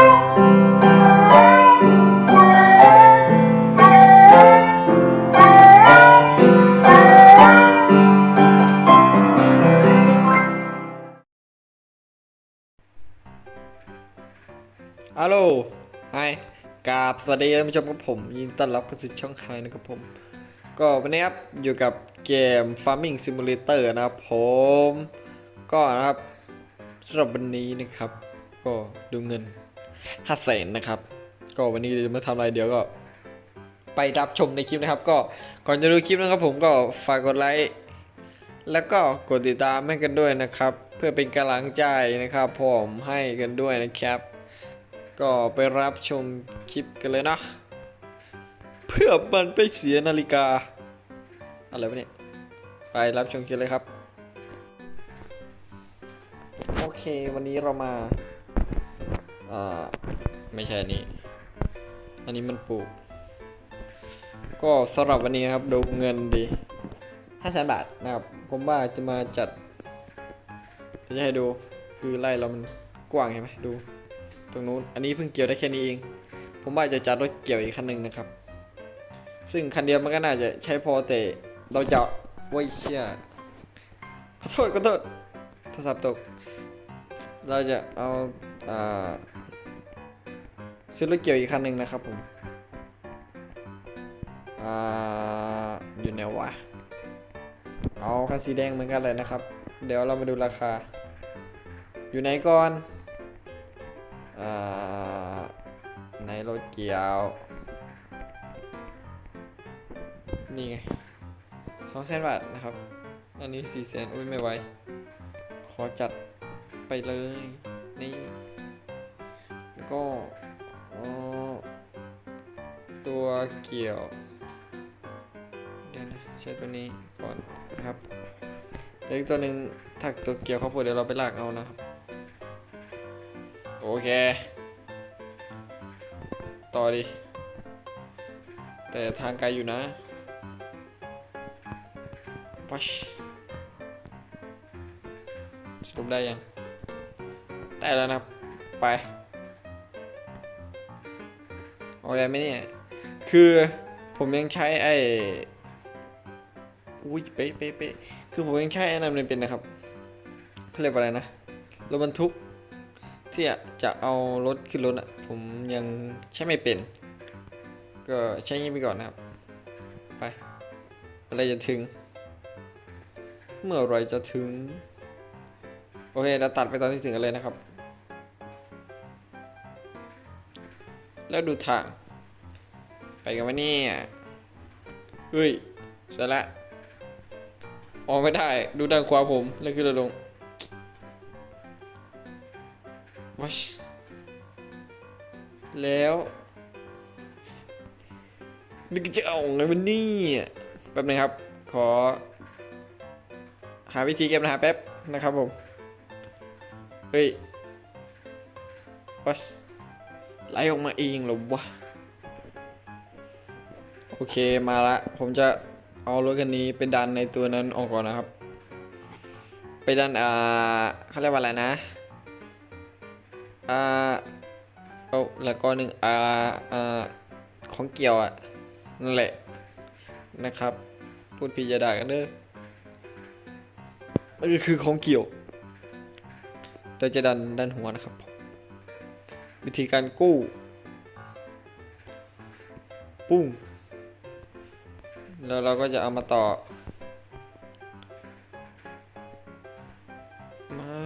ฮัลโหลไฮกราบสวัสดีท่านผู้ชมกับผม ยินดีต้อนรับเข้าสู่ช่องไฮนะครับผม ก็วันนี้ครับ อยู่กับเกม Farming Simulator นะครับผม ก็นะครับสำหรับวันนี้นะครับ ก็ดูเงิน 5 0 0แสนนะครับ ก็วันนี้จะมาทำอะไรเดี๋ยวก็ ไปรับชมในคลิปนะครับ ก็ก่อนจะดูคลิปนะครับผมก็ฝากกดไลค์แล้วก็กดติดตามให้กันด้วยนะครับ เพื่อเป็นกำลังใจนะครับผมให้กันด้วยนะครับ ก็ไปรับชมคลิปกันเลยนะเพื่อมันไปเสียนาฬิกาอะไรวะเนี่ยไปรับชมกันเลยครับ โอเควันนี้เรามา อ่าไม่ใช่นนี้อันนี้มันปลูก ก็สำหรับวันนี้ครับดูเงินดีห้าแสนบาทนะครับ ผมว่าจะมาจัดจะให้ดูคือไล่เรามันกว้างเห็นไหมดู ตรงนู้นอันนี้เพิ่งเกี่ยวได้แค่นี้เอง ผมว่าจะจัดรถเกี่ยวอีกคันหนึ่งนะครับ ซึ่งคันเดียวมันก็น่าจะใช้พอแต่เราจะว้ยเชี่ยขอโทษขอโทษโทรศัพท์ตก เราจะเอาอ่า ซื้อรถเกี่ยวอีกคันหนึ่งนะครับผมอ่าอยู่ไหนวะ เอาคันสีแดงเหมือนกันเลยนะครับ เดี๋ยวเรามาดูราคา อยู่ไหนก่อนอ่าในรถเกี่ยว นี่ไงสองแสนบาทนะครับ อันนี้สี่แสนอุ้ยไม่ไหว ขอจัดไปเลย นี่ แล้วก็ ตัวเกี่ยว เดี๋ยวนะใช้ตัวนี้ก่อนนะครับเดี๋ยวอีกตัวหนึ่งถักตัวเกี่ยวเข้าไปเดี๋ยวเราไปลากเอานะครับ โอเค ต่อดิ แต่ทางไกลอยู่นะวัชสรุปได้ยัง ได้แล้วนะครับ ไป เอาได้ไหมเนี่ย คือผมยังใช้ไอ้อุ้ยเป๊ะเป๊ะเป๊ะคือผมยังใช้ไอ้นั่นมันเป็นนะครับเขาเรียกว่าอะไรนะรถบรรทุกที่จะเอารถขึ้นรถอะผมยังใช้ไม่เป็น ก็ใช้งี้ไปก่อนนะครับ ไปอะไรจะถึง เมื่อไรจะถึง โอเคเราตัดไปตอนที่ถึงกันเลยนะครับ แล้วดูทาง ไปกันวะเนี่ย เฮ้ยเสร็จละออกไม่ได้ ดูด้านขวาผม แล้วขึ้นแล้วลงวัชแล้วนึกจะเอาไงมันนี่ยแป๊บนึงครับ ขอ หาวิธีแก้ปัญหาแป๊บนะครับผม เฮ้ยวัชไหลออกมาเองหรอวะ โอเคมาละ ผมจะเอารถคันนี้ไปดันในตัวนั้นออกก่อนนะครับ ไปดันอ่าเขาเรียกว่าอะไรนะอ่าเอาแล้วก็หนึ่งอ่าอ่าของเกี่ยวอะนั่นแหละนะครับ พูดพีจะด่ากันเด้อมันก็คือของเกี่ยวเราจะดันดันหัวนะครับ วิธีการกู้ปุ้ง แล้วเราก็จะเอามาต่อ ไม่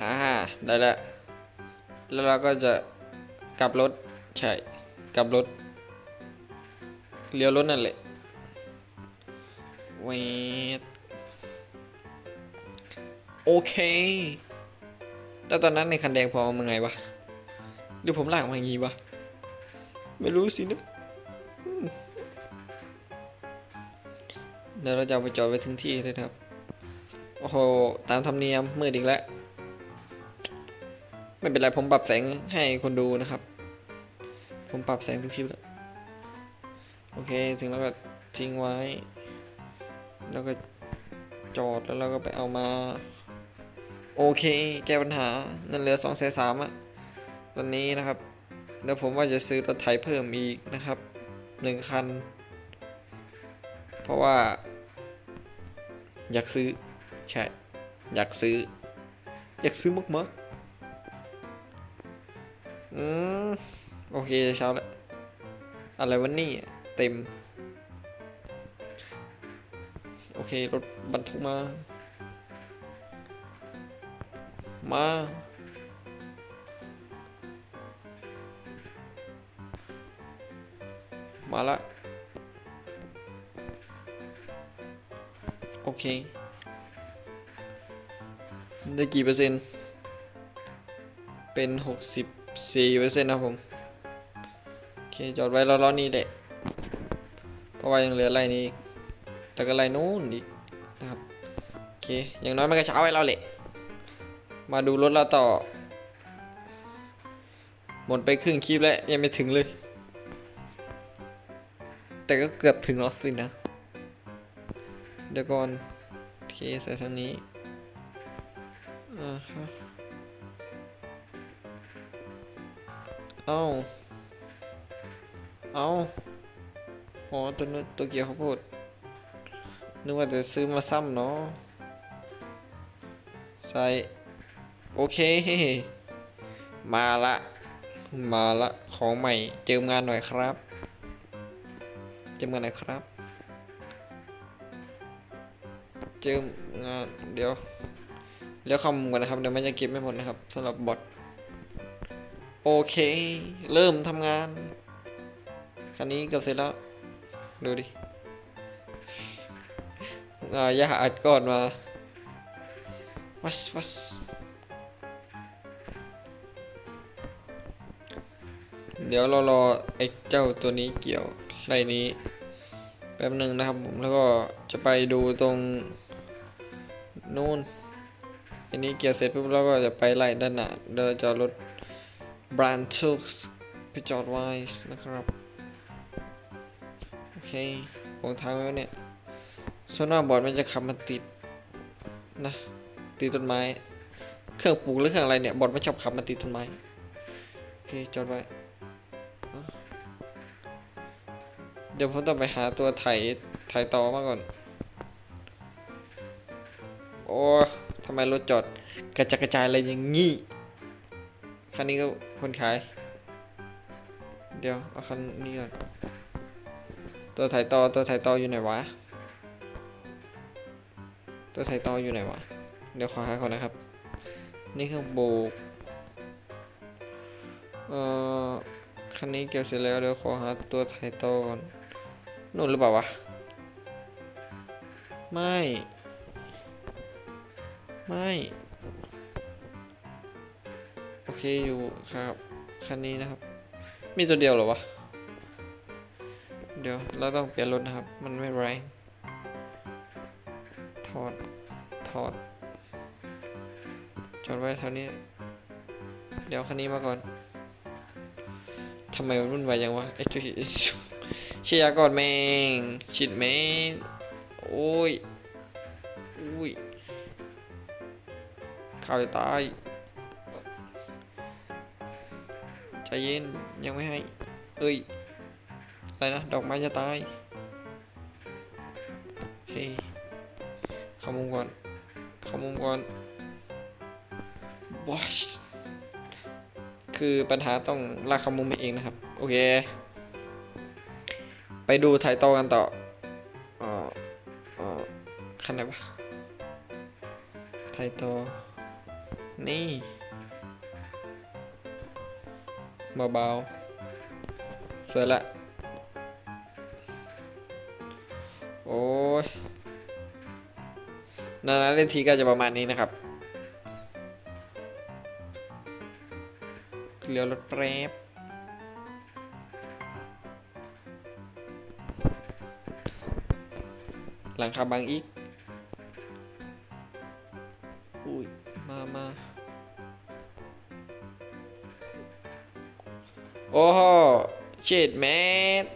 อ่า ได้แล้ว แล้วเราก็จะกลับรถ ใช่ กลับรถ เลี้ยวรถนั่นแหละเวทโอเค แล้วตอนนั้นในคันแดงพอมาไงวะหรือผมลากมาอย่างงี้วะ ไม่รู้สินะเดี๋ยวเราจะเอาไปจอดไว้ถึงที่เลยครับ โอ้โห ตามธรรมเนียมมืดอีกแล้ว ไม่เป็นไรผมปรับแสงให้คนดูนะครับ ผมปรับแสงทุกคลิปแล้ว โอเค ถึงแล้วก็ทิ้งไว้ แล้วก็จอดแล้วเราก็ไปเอามา โอเค แก้ปัญหาเงินเหลือสองแสนสามอะตอนนี้นะครับเดี๋ยวผมว่าจะซื้อรถไถเพิ่มอีกนะครับหนึ่งคัน เพราะว่า อยากซื้อ ใช่ อยากซื้อ อยากซื้อมากอืม โอเคเช้าแล้ว อะไรวันนี้เต็ม โอเค รถบรรทุกมา มา มาละ โอเค ได้กี่เปอร์เซ็นต์ เป็น 64เปอร์เซ็นต์นะผม โอเค จอดไว้รอๆนี้แหละเพราะว่ายังเหลือไรนี้อีกแล้วก็ไรนู้นอีกนะครับ โอเค อย่างน้อยมันก็เช้าไว้เราแหละ มาดูรถเราต่อ หมดไปครึ่งคลิปแล้ว ยังไม่ถึงเลย แต่ก็เกือบถึงแล้วสินะ เดี๋ยวก่อนโอเคใส่ทางนี้อ่าฮะเอ้าเอาอ๋อตัวนู้นตัวเกียวข้าวโพดนึกว่าจะซื้อมาซ้ำเนาะใส่ โอเค มาละ มาละ ของใหม่ เจิมงานหน่อยครับ เจิมงานหน่อยครับ เจิมงาน เดี๋ยว เดี๋ยวคำก่อนนะครับ เดี๋ยวมันจะเก็บไม่หมดนะครับสำหรับบอทโอเค เริ่มทำงาน คันนี้เกือบเสร็จแล้ว ดูดิอ่าอย่าอัดก่อนมาวัสวัส เดี๋ยวเรารอไอ้เจ้าตัวนี้เกี่ยวไรนี้แป๊บหนึ่งนะครับผมแล้วก็จะไปดูตรงนู่นอันนี้เกี่ยวเสร็จปุ๊บเราก็จะไปไล่ด้านหน้าเดี๋ยวเราจะเอารถบรานทุกไปจอดไว้นะครับโอเคของทางไว้วเนี่ยส่วนมาบอร์ดมันจะขับมาติดนะติดต้นไม้ เครื่องปลูกหรือเครื่องอะไรเนี่ยบอร์ดมันชอบขับมาติดต้นไม้โอเคจอดไว้ ดี๋ยวผมต้องไปหาตัวไถไถต่อมาก่อน โอ้ทำไมรถจอดกระจัดกระจายอะไรอย่างงี้ คันนี้ก็คนขาย เดี๋ยวเอาคันนี้ก่อน ตัวไถ่ต่อตัวไถ่ต่ออยู่ไหนวะ ตัวไถ่ต่ออยู่ไหนวะ เดี๋ยวขอหาก่อนนะครับ นี่คือโบก เอ่อคันนี้เกี่ยวเสร็จแล้วเดี๋ยวขอหาตัวไถ่ต่อก่อน นู่นหรือเปล่าวะ ไม่ ไม่ โอเคอยู่ครับ คันนี้นะครับ มีตัวเดียวหรอวะ เดี๋ยวเราต้องเปลี่ยนรถนะครับ มันไม่แรงถอด ถอด จอดไว้แถวนี้ เดี๋ยวคันนี้มาก่อนทำไมมันวุ่นวายยังวะไอ้จุย เชียร์ก่อนแมงชิดแมงโอ้ยอุ้ยข่าวจะตายใจเย็นยังไม่ให้ เอ้ยอะไรนะ ดอกไม้จะตายโอเคเข้ามุมก่อนเข้ามุมก่อนว้าคือปัญหาต้องลากเข้ามุมเองนะครับ โอเค ดูถ่ายต่อกันต่ออ่าอ่าคันไหนวะถ่ายต่อนี่เบาๆสวยละ โอ้ยนานๆเล่นทีก็จะประมาณนี้นะครับเลี้ยวรถแป๊บ หลังคาบางอีก อุ้ย มามาโอ้โหเชิดแมส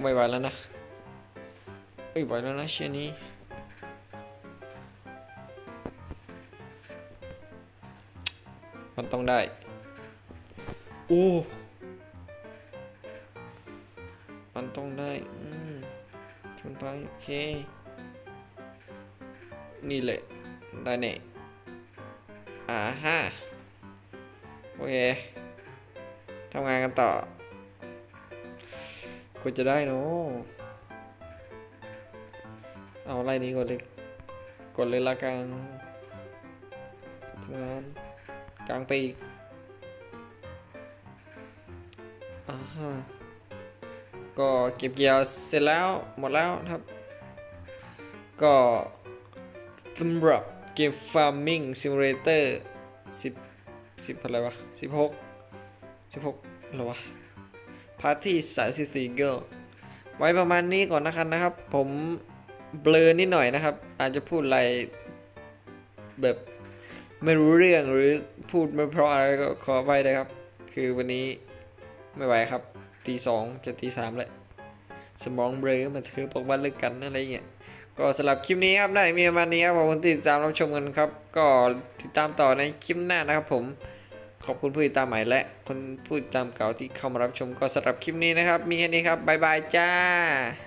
ไม่ไหวแล้วนะอ้ยไหวแล้วนะเชนี้มันต้องได้ โอ้ มันต้องได้ ไปโอเค นี่แหละได้เน่อ่าฮะโอเคทำงานกันต่อกูจะได้เนาะเอาไล่นี้ก่อนเลยกดเลยละกันทำงานกลางปีกอ่าฮะ ก็เก็บเกี่ยวเสร็จแล้วหมดแล้วครับ ก็สำหรับเกม Farming Simulator 10 10อะไรวะ16 16อะไรวะพาร์ทที่34 Girl ไว้ประมาณนี้ก่อนนะครับนะครับ ผมเบลอนิดหน่อยนะครับ อาจจะพูดอะไรแบบไม่รู้เรื่องหรือพูดไม่เพราะอะไรก็ขอไปเลยครับ คือวันนี้ไม่ไหวครับ ตีสองจะตีสามแหละสมองเบลอมันเธอบอกว่าเลิกกันอะไรเงี้ยก็สำหรับคลิปนี้ครับได้มีประมาณนี้ครับขอบคุณที่ติดตามรับชมกันครับ ก็ติดตามต่อในคลิปหน้านะครับผมขอบคุณผู้ติดตามใหม่และคนผู้ติดตามเก่าที่เข้ามารับชมก็สำหรับคลิปนี้นะครับ มีแค่นี้ครับ บ๊ายบายจ้า